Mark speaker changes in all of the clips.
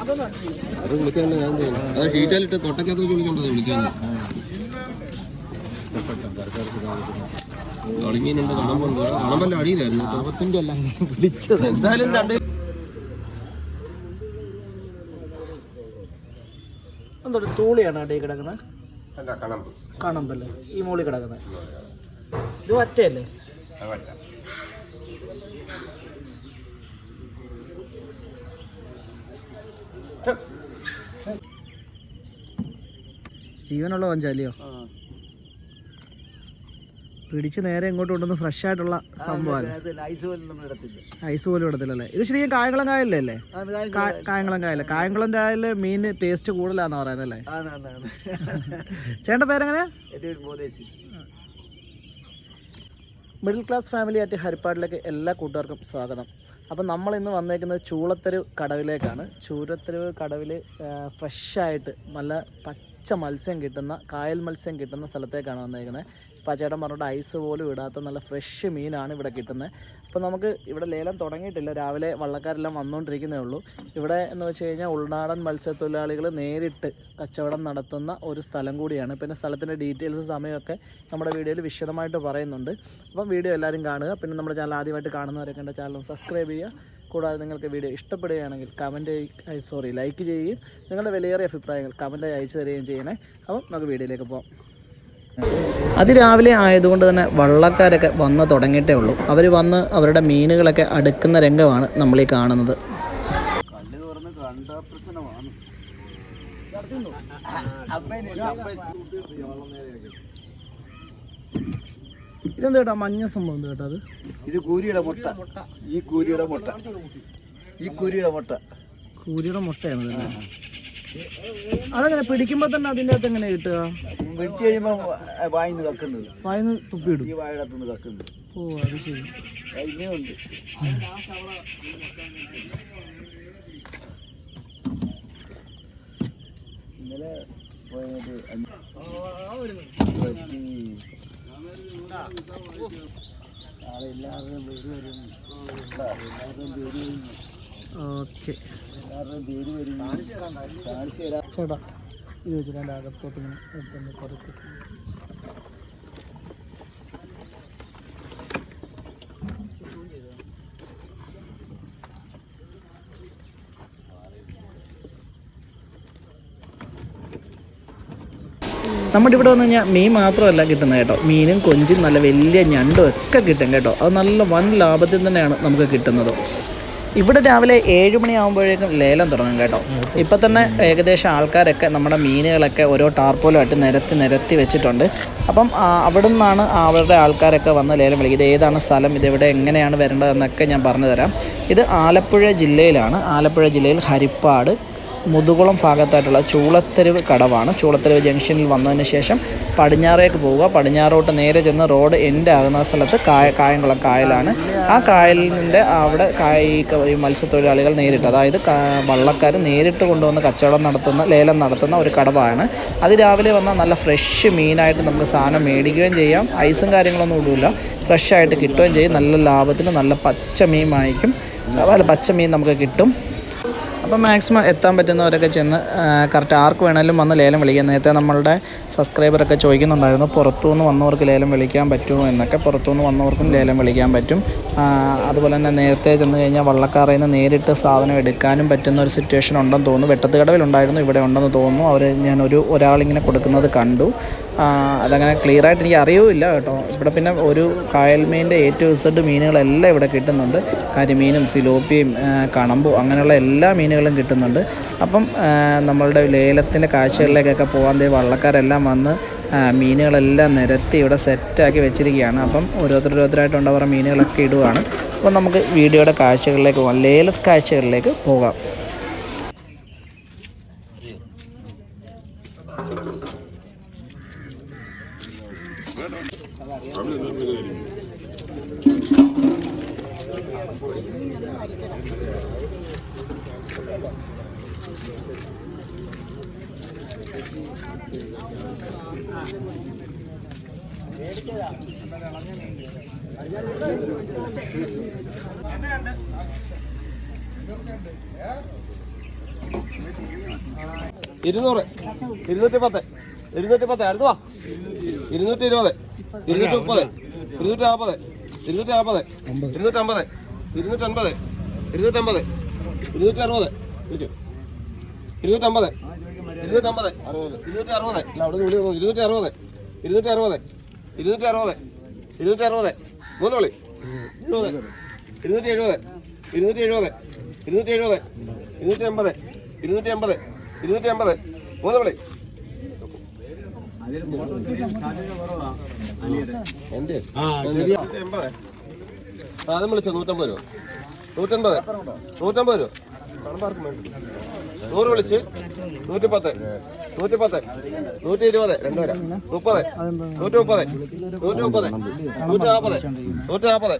Speaker 1: അത്. വിളിക്കാൻ ഞാൻ ചെയ്യുന്നു അത് ഡീറ്റെയിൽ തൊട്ടക്കകത്ത് വെച്ച് വിളിക്കാൻ കളിമീനുണ്ട് കണമ്പുണ്ട് കണമ്പല്ല അടിയിലായിരുന്നു
Speaker 2: ലോകത്തിന്റെ അല്ല വിളിച്ചത് എന്തായാലും രണ്ട് എന്തൊരു തൂളിയാണ് അടിയിൽ കിടക്കുന്നത് കണമ്പല്ലേ ഈ മോളിൽ കിടക്കുന്നത് ഇത് ഒറ്റയല്ലേ ജീവനുള്ള പഞ്ചാലിയോ പിടിച്ച് നേരെ ഇങ്ങോട്ട് കൊണ്ടുവന്ന് ഫ്രഷ് ആയിട്ടുള്ള സംഭവമാണ്
Speaker 3: ഐസ് പോലും
Speaker 2: ഇടത്തില്ലല്ലേ ഇത് ശരിക്കും കായംകുളം കായലല്ലേ കായംകുളം കായൽ. കായംകുളം കായലിൽ മീൻ ടേസ്റ്റ് കൂടുതലാന്ന്
Speaker 3: പറയുന്നല്ലേ
Speaker 2: ചേട്ടന്റെ പേരെങ്ങനെ മിഡിൽ ക്ലാസ് ഫാമിലി ആയിട്ട് ഹരിപ്പാടിലേക്ക് എല്ലാ കൂട്ടുകാർക്കും സ്വാഗതം. അപ്പം നമ്മൾ ഇന്ന് വന്നേക്കുന്നത് ചൂളത്തെരുവ് കടവിലേക്കാണ്. ചൂരത്തെരുവ് കടവിൽ ഫ്രഷായിട്ട് നല്ല പച്ച മത്സ്യം കിട്ടുന്ന കായൽ മത്സ്യം കിട്ടുന്ന സ്ഥലത്തേക്കാണ് വന്നേക്കുന്നത്. അപ്പോൾ ആ ചേട്ടൻ പറഞ്ഞിട്ട് ഐസ് പോലും ഇടാത്ത നല്ല ഫ്രഷ് മീനാണ് ഇവിടെ കിട്ടുന്നത്. അപ്പോൾ നമുക്ക് ഇവിടെ ലേലം തുടങ്ങിയിട്ടില്ല. രാവിലെ വള്ളക്കാരെല്ലാം വന്നുകൊണ്ടിരിക്കുന്നേ ഉള്ളൂ. ഇവിടെ എന്ന് വെച്ച് കഴിഞ്ഞാൽ ഉൾനാടൻ മത്സ്യത്തൊഴിലാളികൾ നേരിട്ട് കച്ചവടം നടത്തുന്ന ഒരു സ്ഥലം കൂടിയാണ്. പിന്നെ സ്ഥലത്തിന്റെ ഡീറ്റെയിൽസ് സമയമൊക്കെ നമ്മുടെ വീഡിയോയിൽ വിശദമായിട്ട് പറയുന്നുണ്ട്. അപ്പം വീഡിയോ എല്ലാവരും കാണുക. പിന്നെ നമ്മുടെ ചാനൽ ആദ്യമായിട്ട് കാണുന്നവരൊക്കെ എന്റെ ചാനൽ സബ്സ്ക്രൈബ് ചെയ്യുക. കൂടാതെ നിങ്ങൾക്ക് വീഡിയോ ഇഷ്ടപ്പെടുകയാണെങ്കിൽ കമന്റ് സോറി ലൈക്ക് ചെയ്യുകയും നിങ്ങളുടെ വിലയേറിയ അഭിപ്രായങ്ങൾ കമന്റായി അയച്ചു തരികയും ചെയ്യണേ. അപ്പം നമുക്ക് വീഡിയോയിലേക്ക് പോകാം അതിരാവിലെ ആയതുകൊണ്ട് തന്നെ വള്ളക്കാരൊക്കെ വന്ന് തുടങ്ങിയിട്ടേ ഉള്ളൂ. അവർ വന്ന് അവരുടെ മീനുകളൊക്കെ അടുക്കുന്ന രംഗമാണ് നമ്മളീ കാണുന്നത്. ഇതെന്ത് കേട്ടോ മഞ്ഞ സംഭവം എന്താ കേട്ടോ അത്?
Speaker 3: ഇത് കൂരിയുടെ മുട്ട. ഈ കൂരിയുടെ മുട്ട. ഈ കൂരിയുടെ മുട്ട.
Speaker 2: കൂരിയുടെ മുട്ടയാണ്? അതെങ്ങനെ പിടിക്കുമ്പോ തന്നെ അതിന്റെ അകത്ത് എങ്ങനെ കിട്ടുക?
Speaker 3: വെട്ടി കഴിയുമ്പോൾ വായിന്ന് കക്കുന്നത്.
Speaker 2: വായന്ന് തുപ്പിയിടും.
Speaker 3: ഈ വാഴത്തുനിന്ന് കക്കുന്നത്.
Speaker 2: ഓ അത് ശരി.
Speaker 3: ഉണ്ട്. ഇന്നലെ പോയത് വരും എല്ലാവരും വരും
Speaker 2: ഓക്കെ. നമ്മുടെ ഇവിടെ വന്നു കഴിഞ്ഞാൽ മീൻ മാത്രമല്ല കിട്ടുന്നത് കേട്ടോ. മീനും കൊഞ്ചും നല്ല വലിയ ഞണ്ടും ഒക്കെ കിട്ടും കേട്ടോ. അത് നല്ല വൻ ലാഭത്തിൽ തന്നെയാണ് നമുക്ക് കിട്ടുന്നത്. ഇവിടെ രാവിലെ ഏഴ് മണിയാകുമ്പോഴേക്കും ലേലം തുടങ്ങും കേട്ടോ. ഇപ്പം തന്നെ ഏകദേശം ആൾക്കാരൊക്കെ നമ്മുടെ മീനുകളൊക്കെ ഓരോ ടാർപ്പോലുമായിട്ട് നിരത്തി നിരത്തി വെച്ചിട്ടുണ്ട്. അപ്പം അവിടെ നിന്നാണ് അവരുടെ ആൾക്കാരൊക്കെ വന്ന് ലേലം വിളിക്കുന്നത്. ഏതാണ് സ്ഥലം? ഇതെവിടെ എങ്ങനെയാണ് വരേണ്ടതെന്നൊക്കെ ഞാൻ പറഞ്ഞു തരാം. ഇത് ആലപ്പുഴ ജില്ലയിലാണ്. ആലപ്പുഴ ജില്ലയിൽ ഹരിപ്പാട് മുതുകുളം ഭാഗത്തായിട്ടുള്ള ചൂളത്തെരുവ് കടവാണ്. ചൂളത്തെരുവ് ജംഗ്ഷനിൽ വന്നതിന് ശേഷം പടിഞ്ഞാറേക്ക് പോവുക. പടിഞ്ഞാറോട്ട് നേരെ ചെന്ന് റോഡ് എൻഡ് ആകുന്ന സ്ഥലത്ത് കായ കായംകുളം കായലാണ്. ആ കായലിന്റെ അവിടെ കായ മത്സ്യത്തൊഴിലാളികൾ നേരിട്ട് അതായത് വള്ളക്കാർ നേരിട്ട് കൊണ്ടുവന്ന് കച്ചവടം നടത്തുന്ന ലേലം നടത്തുന്ന ഒരു കടവാണ്. അത് രാവിലെ വന്നാൽ നല്ല ഫ്രഷ് മീനായിട്ട് നമുക്ക് സാധനം മേടിക്കുകയും ചെയ്യാം. ഐസും കാര്യങ്ങളൊന്നും ഇടില്ല ഫ്രഷായിട്ട് കിട്ടുകയും ചെയ്യും. നല്ല ലാഭത്തിന് നല്ല പച്ച മീൻ വാങ്ങിക്കും. അതുപോലെ പച്ച മീൻ നമുക്ക് കിട്ടും. അപ്പം മാക്സിമം എത്താൻ പറ്റുന്നവരൊക്കെ ചെന്ന് കറക്റ്റ് ആർക്ക് വേണമെങ്കിലും വന്ന് ലേലം വിളിക്കാം. നേരത്തെ നമ്മളുടെ സബ്സ്ക്രൈബറൊക്കെ ചോദിക്കുന്നുണ്ടായിരുന്നു പുറത്തുനിന്ന് വന്നവർക്ക് ലേലം വിളിക്കാൻ പറ്റുമോ? എന്നൊക്കെ. പുറത്തുനിന്ന് വന്നവർക്കും ലേലം വിളിക്കാൻ പറ്റും. അതുപോലെ തന്നെ നേരത്തെ ചെന്ന് കഴിഞ്ഞാൽ വള്ളക്കാറിൽ നിന്ന് നേരിട്ട് സാധനം എടുക്കാനും പറ്റുന്ന ഒരു സിറ്റുവേഷൻ ഉണ്ടെന്ന് തോന്നുന്നു. വെട്ടത്തുകടവിലുണ്ടായിരുന്നു ഇവിടെ ഉണ്ടെന്ന് തോന്നുന്നു. അവർ ഞാൻ ഒരു ഒരാളിങ്ങനെ കൊടുക്കുന്നത് കണ്ടു. അതങ്ങനെ ക്ലിയർ ആയിട്ട് എനിക്ക് അറിയുമില്ല കേട്ടോ. ഇവിടെ പിന്നെ ഒരു കായൽ മീനിന്റെ എ ടു ഇസഡ് മീനുകളെല്ലാം ഇവിടെ കിട്ടുന്നുണ്ട്. കരിമീനും സിലോപ്പിയും കണമ്പും അങ്ങനെയുള്ള എല്ലാ മീനുകളും കിട്ടുന്നുണ്ട്. അപ്പം നമ്മളുടെ ലേലത്തിന്റെ കാഴ്ചകളിലേക്കൊക്കെ പോകാൻ വള്ളക്കാരെല്ലാം വന്ന് മീനുകളെല്ലാം നിരത്തി ഇവിടെ സെറ്റാക്കി വെച്ചിരിക്കുകയാണ്. അപ്പം ഓരോരുത്തർ ഓരോരുത്തരായിട്ടുണ്ടാവുന്ന മീനുകളൊക്കെ ഇടുവാണ്. അപ്പം നമുക്ക് വീഡിയോയുടെ കാഴ്ചകളിലേക്ക് പോകാം ലേല കാഴ്ചകളിലേക്ക് പോകാം.
Speaker 1: ഇരുന്നൂറ്. ഇരുന്നൂറ്റി പത്ത്. ഇരുന്നൂറ്റി പത്ത്. അടുത്തുവാ ഇരുന്നൂറ്റി ഇരുപത്. ഇരുന്നൂറ്റി മുപ്പത്. ഇരുന്നൂറ്റി നാൽപ്പത് ഇരുന്നൂറ്റി നാൽപ്പത് ഇരുന്നൂറ്റി അമ്പത്. ഇരുന്നൂറ്റമ്പത് ഇരുന്നൂറ്റമ്പത് ഇരുന്നൂറ്റി അറുപത് വിളിച്ചു ഇരുന്നൂറ്റമ്പത് ഇരുന്നൂറ്റമ്പത് അറുപത്. ഇരുന്നൂറ്റി അറുപത് അല്ല അവിടെ നിന്ന് വിളി ഇരുന്നൂറ്റി അറുപത് ഇരുന്നൂറ്റി അറുപത് ഇരുന്നൂറ്റി അറുപത് ഇരുന്നൂറ്റി അറുപത് മൂന്ന് വിളി എഴുപത് ഇരുന്നൂറ്റി എഴുപത് ഇരുന്നൂറ്റി എഴുപത് ഇരുന്നൂറ്റി എഴുപത് ഇരുന്നൂറ്റി എൺപത് ഇരുന്നൂറ്റി എൺപത് ഇരുന്നൂറ്റി എൺപത് മൂന്ന് വിളി എന്റെ എൺപത് ആദ്യം വിളിച്ചോ നൂറ്റമ്പത് രൂപ. നൂറ്റമ്പത്. നൂറ്റമ്പത് രൂപ. നൂറ് വിളിച്ച്. നൂറ്റി പത്ത് നൂറ്റി ഇരുപത് രണ്ടുപേരാ. മുപ്പത്. നൂറ്റി മുപ്പത് നൂറ്റി മുപ്പത് നൂറ്റി നാൽപ്പത് നൂറ്റി നാൽപ്പത്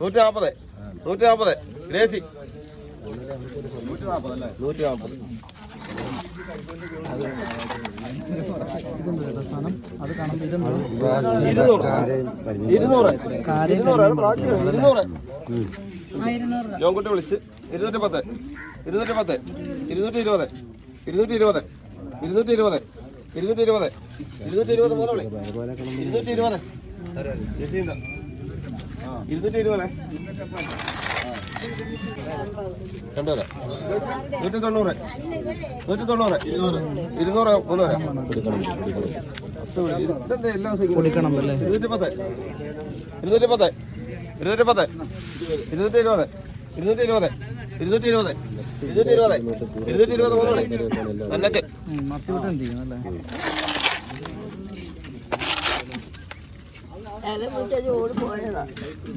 Speaker 1: നൂറ്റി നാൽപ്പത് നൂറ്റി നാൽപ്പത് ഗ്രേസി. നൂറ്റി നാൽപ്പത് അല്ലേ നൂറ്റി നാൽപ്പത് ഇരുന്നൂറ് ജോൺകുട്ടി വിളിച്ച് ഇരുന്നൂറ്റി പത്ത് ഇരുന്നൂറ്റി പത്ത് ഇരുന്നൂറ്റി ഇരുപത്. ഇരുന്നൂറ്റി ഇരുപത്. ഇരുന്നൂറ്റി ഇരുപത്. ഇരുന്നൂറ്റി ഇരുപത്. ഇരുന്നൂറ്റി ഇരുപത്. മൂന്ന് വിളി ഇരുന്നൂറ്റി ഇരുപത്. ഇരുന്നൂറ്റി ഇരുപത് രണ്ടുപേരെ നൂറ്റി തൊണ്ണൂറ് നൂറ്റി തൊണ്ണൂറ് ഇരുന്നൂറ് മൂന്ന് വരെ. ഇതെന്താ എല്ലാ ദിവസവും? ഇരുന്നൂറ്റി പത്ത് ഇരുന്നൂറ്റി പത്ത് ഇരുന്നൂറ്റി പത്ത് ഇരുന്നൂറ്റി ഇരുപത് ഇരുന്നൂറ്റി ഇരുപത് ഇരുന്നൂറ്റി ഇരുപത് ഇരുന്നൂറ്റി ഇരുപത് ഇരുന്നൂറ്റി ഇരുപത് മൂന്ന് മണി അന്നൊക്കെ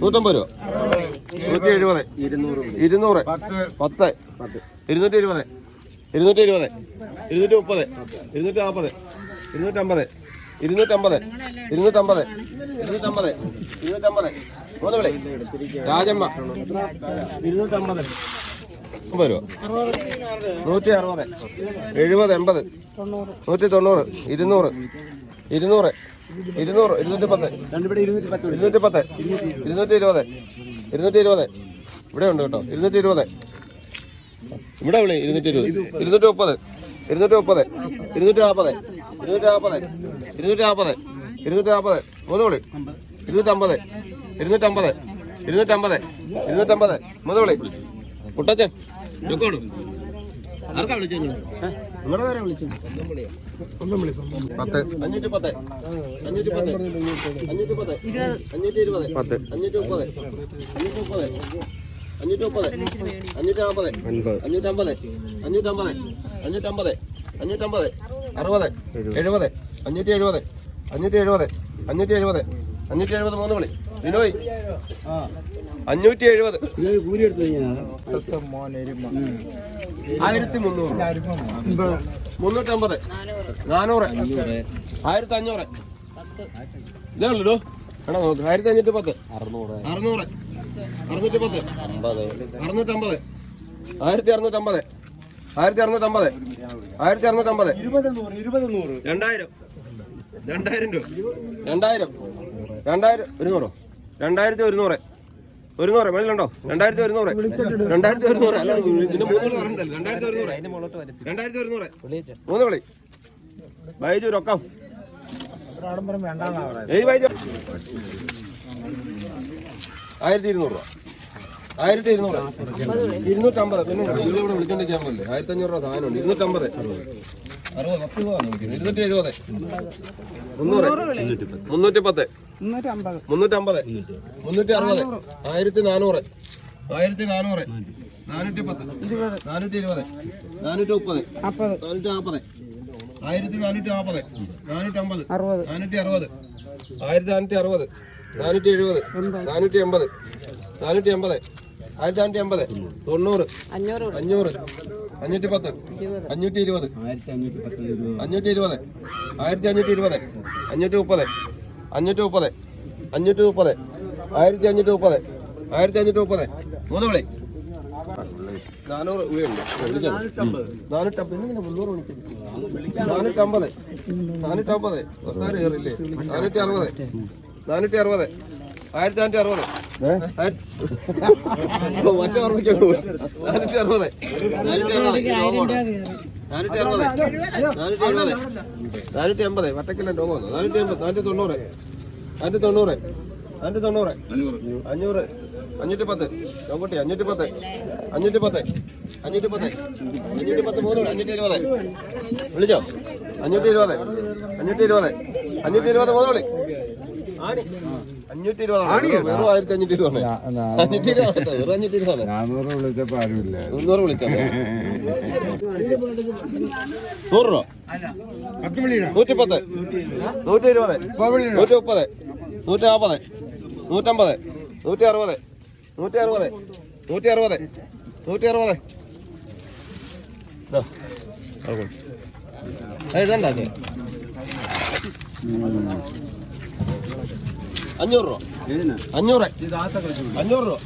Speaker 1: നൂറ്റമ്പത് രൂപ. നൂറ്റി എഴുപത് ഇരുന്നൂറ്. പത്ത്. ഇരുന്നൂറ്റി എഴുപത് ഇരുന്നൂറ്റി എഴുപത് ഇരുന്നൂറ്റി മുപ്പത് ഇരുന്നൂറ്റി നാൽപ്പത് ഇരുന്നൂറ്റമ്പത്. ഇരുന്നൂറ്റമ്പത്. ഇരുന്നൂറ്റമ്പത്. ഇരുന്നൂറ്റമ്പത്. ഇരുന്നൂറ്റമ്പത്. മൂന്ന് വിളി. രാജമ്മ. ഇരുന്നൂറ്റമ്പത്. അമ്പത് രൂപ. നൂറ്റി അറുപത് എഴുപത് എൺപത്. നൂറ്റി തൊണ്ണൂറ് ഇരുന്നൂറ്. ഇരുന്നൂറ്. ഇരുന്നൂറ് ഇരുന്നൂറ്റി പത്ത് ഇരുന്നൂറ്റി പത്ത് ഇരുന്നൂറ്റി ഇരുപത് ഇരുന്നൂറ്റി ഇരുപത് ഇവിടെ ഉണ്ട് കേട്ടോ ഇരുന്നൂറ്റി ഇരുപത് ഇവിടെ വിളി ഇരുന്നൂറ്റി ഇരുപത് ഇരുന്നൂറ്റി മുപ്പത് ഇരുന്നൂറ്റി മുപ്പത് ഇരുന്നൂറ്റി നാൽപ്പത് ഇരുന്നൂറ്റി നാൽപ്പത് ഇരുന്നൂറ്റി നാൽപ്പത് ഇരുന്നൂറ്റി നാൽപ്പത് മൂന്ന് വിളി. ഇരുന്നൂറ്റമ്പത് ഇരുന്നൂറ്റമ്പത് ഇരുന്നൂറ്റമ്പത് ഇരുന്നൂറ്റമ്പത്. മൂന്ന് വിളി. കുട്ടച്ചൻ ചുക്കോട് ആർക്കാ വിളിച്ചത്? നിങ്ങളുടെ പേരെ വിളിച്ചത്. പത്ത് അഞ്ഞൂറ്റി പത്ത്. അഞ്ഞൂറ്റി പത്ത് അഞ്ഞൂറ്റി പത്ത് അഞ്ഞൂറ്റി ഇരുപത് പത്ത്. അഞ്ഞൂറ്റി മുപ്പത് അഞ്ഞൂറ്റി മുപ്പത് അഞ്ഞൂറ്റി മുപ്പത് അഞ്ഞൂറ്റി നാൽപ്പത് അഞ്ഞൂറ്റമ്പത്. അഞ്ഞൂറ്റമ്പത്. അഞ്ഞൂറ്റമ്പത്. അഞ്ഞൂറ്റമ്പത്. അറുപത്. എഴുപത്. അഞ്ഞൂറ്റി എഴുപത്. അഞ്ഞൂറ്റി എഴുപത് അഞ്ഞൂറ്റി എഴുപത് അഞ്ഞൂറ്റി എഴുപത് മൂന്ന് വിളി. ബിനോയ് അഞ്ഞൂറ്റി എഴുപത് ആയിരത്തി മുന്നൂറ്. മുന്നൂറ്റമ്പത്. നാനൂറ്. ആയിരത്തി അഞ്ഞൂറ്. ഇതേ ഉള്ളൂ വേണോ നോക്ക്. ആയിരത്തി അഞ്ഞൂറ്റി പത്ത്. അറുന്നൂറ്. അറുന്നൂറ്. അറുന്നൂറ്റി പത്ത് അറുന്നൂറ്റമ്പത്. ആയിരത്തി അറുന്നൂറ്റമ്പത് ആയിരത്തി അറുന്നൂറ്റമ്പത് ആയിരത്തി അറുന്നൂറ്റമ്പത് രണ്ടായിരം. രണ്ടായിരം രൂപ. രണ്ടായിരം. രണ്ടായിരം. ഒരുന്നൂറോ രണ്ടായിരത്തി ഒരുന്നൂറ് ഒരുന്നൂറ് മേളിലുണ്ടോ രണ്ടായിരത്തി ഒരുന്നൂറ്. രണ്ടായിരത്തി ഒരുന്നൂറ്. അല്ല പിന്നെ മൂന്ന് വിളി പറഞ്ഞിട്ടല്ലോ രണ്ടായിരത്തി ഒരുന്നൂറ്. രണ്ടായിരത്തി ഒരുന്നൂറ്. മൂന്ന് വിളി. ബൈജു രൊക്കം ഏയ് ബൈജു. ആയിരത്തി ഇരുന്നൂറ് രൂപ. ആയിരത്തി ഇരുന്നൂറ്. ഇരുന്നൂറ്റമ്പത്. പിന്നെ ഇവിടെ വിളിച്ചോണ്ട് ചെയ്യാൻ പറ്റില്ലേ ആയിരത്തി അഞ്ഞൂറ് രൂപ സാധനമുണ്ട്. ഇരുന്നൂറ്റമ്പത്. അറുപത് പത്ത് വിളിക്കുന്നത് ഇരുന്നൂറ്റി എഴുപത്. മുന്നൂറ്. മുന്നൂറ്റി പത്ത് മുന്നൂറ്റമ്പത്. മുന്നൂറ്റി അറുപത് ആയിരത്തി നാനൂറ്. ആയിരത്തി നാനൂറ് നാനൂറ്റി പത്ത് നാനൂറ്റി ഇരുപത്. നാനൂറ്റി മുപ്പത് നാനൂറ്റി നാൽപ്പത് ആയിരത്തി നാനൂറ്റി നാൽപ്പത് നാനൂറ്റി അറുപത്. ആയിരത്തി നാനൂറ്റി അറുപത് നാനൂറ്റി എഴുപത് നാനൂറ്റി എൺപത്. നാനൂറ്റി എൺപത് ആയിരത്തി നാനൂറ്റി എൺപത് തൊണ്ണൂറ് അഞ്ഞൂറ്. അഞ്ഞൂറ്റി പത്ത് അഞ്ഞൂറ്റി ഇരുപത് അഞ്ഞൂറ്റി ഇരുപത് ആയിരത്തി അഞ്ഞൂറ്റി ഇരുപത് അഞ്ഞൂറ്റി മുപ്പത് അഞ്ഞൂറ്റി മുപ്പത് അഞ്ഞൂറ്റി മുപ്പത് ആയിരത്തി അഞ്ഞൂറ്റി മുപ്പത് ആയിരത്തി അഞ്ഞൂറ്റി മുപ്പത് മൂന്ന് വിളി നാനൂറ് നാനൂറ്റമ്പത്. നാനൂറ്റമ്പത്. നാനൂറ്റി അറുപത് നാനൂറ്റി അറുപത് ആയിരത്തി അഞ്ഞൂറ്റി അറുപത് മറ്റേ ഓർമ്മയ്ക്ക്. നാനൂറ്റി അറുപത് നാനൂറ്റി അറുപത് നാനൂറ്റി അറുപത് നാനൂറ്റി എഴുപത് നാനൂറ്റി എൺപത് വട്ടക്കില്ല ടോമോ നാനൂറ്റി എൺപത് നാനൂറ്റി തൊണ്ണൂറ് നാനൂറ്റി തൊണ്ണൂറ് നാനൂറ്റി തൊണ്ണൂറ് അഞ്ഞൂറ്. അഞ്ഞൂറ്റി പത്ത് ചോക്കുട്ടി അഞ്ഞൂറ്റി പത്ത് അഞ്ഞൂറ്റി പത്ത് അഞ്ഞൂറ്റി പത്ത് അഞ്ഞൂറ്റി പത്ത് മൂന്ന്. അഞ്ഞൂറ്റി ഇരുപത് വിളിച്ചോ? അഞ്ഞൂറ്റി ഇരുപത് അഞ്ഞൂറ്റി ഇരുപത് അഞ്ഞൂറ്റി ഇരുപത് മൂന്ന് വിളി. അഞ്ഞൂറ്റി ഇരുപതാണ് ആയിരത്തി അഞ്ഞൂറ്റി ഇരുപതാണ് അഞ്ഞൂറ്റി ഇരുപത് വെറും അഞ്ഞൂറ്റി ഇരുപതാണ്
Speaker 3: നാനൂറ് വിളിച്ചപ്പോ ആരുമില്ല
Speaker 1: മുന്നൂറ് വിളിക്കാം. നൂറ് രൂപ.
Speaker 3: പത്ത് വിളിയിടാ.
Speaker 1: നൂറ്റി ഇരുപത് നൂറ്റി മുപ്പത് നൂറ്റി നാൽപ്പത് നൂറ്റമ്പത്. നൂറ്റി അറുപത് നൂറ്റി അറുപത് നൂറ്റി അറുപത് നൂറ്റി അറുപത് ഇതാ, അഞ്ഞൂറ് രൂപ. അഞ്ഞൂറ്. അഞ്ഞൂറ് രൂപ.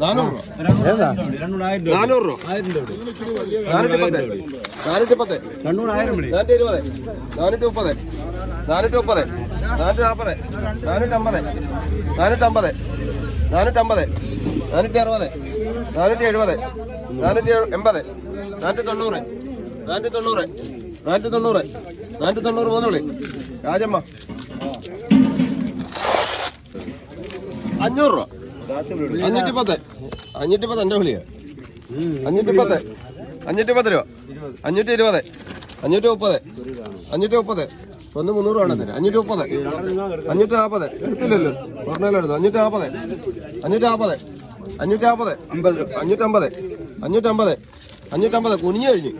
Speaker 1: നാനൂറ് രൂപ. നാനൂറ് രൂപ. നാനൂറ്റി പത്ത്. നാനൂറ്റി പത്ത്. നാനൂറ്റി ഇരുപത്. നാനൂറ്റി മുപ്പത്. നാനൂറ്റി മുപ്പത്. നാനൂറ്റി നാൽപ്പത്. നാനൂറ്റമ്പത് നാനൂറ്റമ്പത് നാനൂറ്റമ്പത് നാനൂറ്റി അറുപത്. നാനൂറ്റി എഴുപത്. നാനൂറ്റി എൺപത്. നാനൂറ്റി തൊണ്ണൂറ്. നാനൂറ്റി തൊണ്ണൂറ്. നാനൂറ്റി തൊണ്ണൂറ്. നാനൂറ്റി തൊണ്ണൂറ് രാജമ്മ. അഞ്ഞൂറ് രൂപ. അഞ്ഞൂറ്റി പത്ത് അഞ്ഞൂറ്റി പത്ത് എന്റെ വിളിയാ. അഞ്ഞൂറ്റി പത്ത് അഞ്ഞൂറ്റി പത്ത് രൂപ. അഞ്ഞൂറ്റി ഇരുപത് അഞ്ഞൂറ്റി മുപ്പത് അഞ്ഞൂറ്റി മുപ്പത് ഒന്ന് മുന്നൂറ് വേണം തന്നെ അഞ്ഞൂറ്റി മുപ്പത് അഞ്ഞൂറ്റി നാൽപ്പത് എടുത്തില്ലല്ലോ. ഒരെണ്ണം എടുത്തു അഞ്ഞൂറ്റി നാൽപ്പത് അഞ്ഞൂറ്റി നാൽപ്പത് അഞ്ഞൂറ്റി നാൽപ്പത് അഞ്ഞൂറ്റമ്പത്. അഞ്ഞൂറ്റമ്പത്. അഞ്ഞൂറ്റമ്പത്. കുനിഞ്ഞു കഴിഞ്ഞു.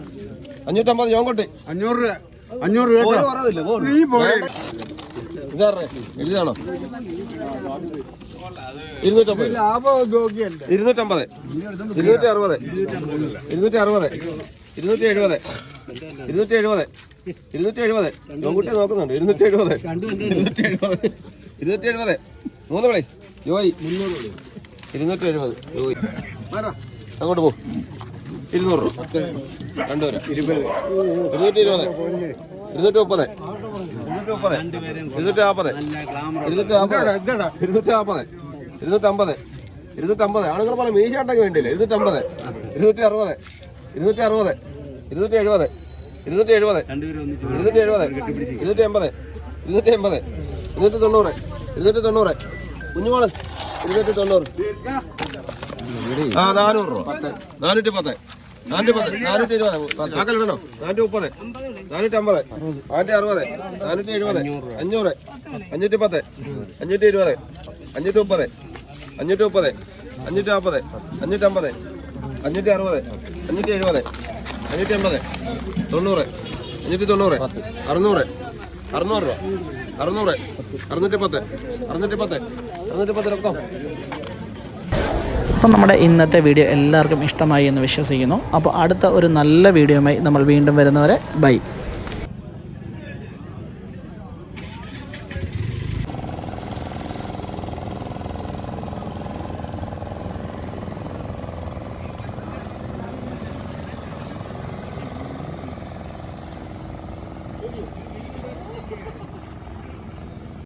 Speaker 1: അഞ്ഞൂറ്റമ്പത് ചോങ്കോട്ടെ
Speaker 3: അഞ്ഞൂറ് രൂപ. അഞ്ഞൂറ് രൂപ
Speaker 1: ഒരു
Speaker 3: കേട്ടോ.
Speaker 1: കുറവില്ല പോര്.
Speaker 3: നീ പോരെ.
Speaker 1: ഇതാറേ എഴുതാണോ ഇരുന്നൂറ്റമ്പത്.
Speaker 3: ലാഭം നോക്കിയല്ലേ
Speaker 1: ഇരുന്നൂറ്റമ്പത്. ഇരുന്നൂറ്റി അറുപത് ഇരുന്നൂറ്റി അറുപത് ഇരുന്നൂറ്റി എഴുപത് ഇരുന്നൂറ്റി എഴുപത് ഇരുന്നൂറ്റി എഴുപത് നോക്കുട്ടി നോക്കുന്നുണ്ട്. ഇരുന്നൂറ്റി എഴുപത് ഇരുന്നൂറ്റി എഴുപത് ഇരുന്നൂറ്റി എഴുപത് മൂന്ന് വിളി. ജോയി. ഇരുന്നൂറ്റി എഴുപത് ജോയി അങ്ങോട്ട് പോ. ഇരുന്നൂറ് രൂപ. രണ്ടുപേരെ. ഇരുന്നൂറ്റി ഇരുപത് ഇരുന്നൂറ്റി മുപ്പത് ഇരുന്നൂറ്റി മുപ്പത് ഇരുന്നൂറ്റി നാൽപ്പത് ഇരുന്നൂറ്റി നാൽപ്പത് ഇരുന്നൂറ്റി നാൽപ്പത് ഇരുന്നൂറ്റമ്പത്. ഇരുന്നൂറ്റമ്പത്. ആണുങ്ങൾ പല മീശാട്ടൊക്കെ വേണ്ടിയില്ല? ഇരുന്നൂറ്റമ്പത്. ഇരുന്നൂറ്റി അറുപത് ഇരുന്നൂറ്റി അറുപത് ഇരുന്നൂറ്റി എഴുപത് ഇരുന്നൂറ്റി എഴുപത് ഇരുന്നൂറ്റി എഴുപത് ഇരുന്നൂറ്റി എൺപത് ഇരുന്നൂറ്റി എൺപത് ഇരുന്നൂറ്റി തൊണ്ണൂറ് ഇരുന്നൂറ്റി തൊണ്ണൂറ് കുഞ്ഞുമോൾ ഇരുന്നൂറ്റി തൊണ്ണൂറ് ആ നാനൂറ് രൂപ. നാനൂറ്റി പത്ത്. നാനൂറ്റി പത്ത് നാനൂറ്റി ഇരുപത് ആക്കലുണ്ടോ നാനൂറ്റി മുപ്പത് നാനൂറ്റി അമ്പത് നാനൂറ്റി അറുപത് നാനൂറ്റി എഴുപത് അഞ്ഞൂറ്. അഞ്ഞൂറ്റി പത്ത് അഞ്ഞൂറ്റി ഇരുപത് അഞ്ഞൂറ്റി മുപ്പത് അഞ്ഞൂറ്റി മുപ്പത് അഞ്ഞൂറ്റി നാൽപ്പത് അഞ്ഞൂറ്റി അമ്പത് അഞ്ഞൂറ്റി അറുപത് അഞ്ഞൂറ്റി എഴുപത് അഞ്ഞൂറ്റി എൺപത് തൊണ്ണൂറ് അഞ്ഞൂറ്റി തൊണ്ണൂറ് അറുന്നൂറ് അറുന്നൂറ് രൂപ അറുന്നൂറ് അറുന്നൂറ്റി പത്ത് അറുന്നൂറ്റി പത്ത് അറുന്നൂറ്റി പത്ത് രക്തം
Speaker 2: അപ്പം നമ്മുടെ ഇന്നത്തെ വീഡിയോ എല്ലാവർക്കും ഇഷ്ടമായി എന്ന് വിശ്വസിക്കുന്നു. അപ്പോൾ അടുത്ത ഒരു നല്ല വീഡിയോയുമായി നമ്മൾ വീണ്ടും വരുന്നവരെ ബൈ.